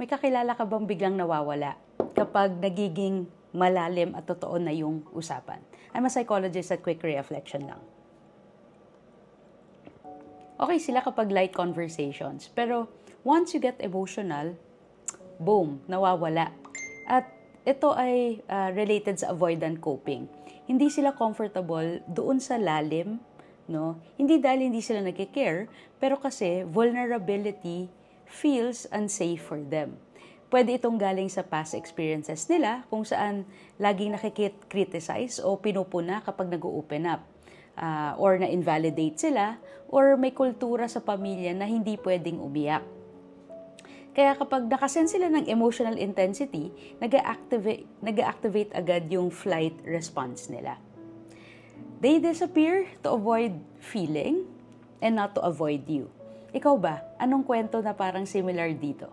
may kakilala ka bang biglang nawawala kapag nagiging malalim at totoo na yung usapan? I'm a psychologist at quick reflection lang. Okay sila kapag light conversations, pero once you get emotional, boom, nawawala. At ito ay uh, related sa avoidant coping. Hindi sila comfortable doon sa lalim, no? Hindi dahil hindi sila nagke-care, pero kasi vulnerability feels unsafe for them. Pwede itong galing sa past experiences nila kung saan laging nakikit-criticize o pinupuna kapag nag-open up uh, or na-invalidate sila or may kultura sa pamilya na hindi pwedeng umiyak. Kaya kapag nakasense sila ng emotional intensity, nag-activate, nag-activate agad yung flight response nila. They disappear to avoid feeling and not to avoid you. Ikaw ba? Anong kwento na parang similar dito?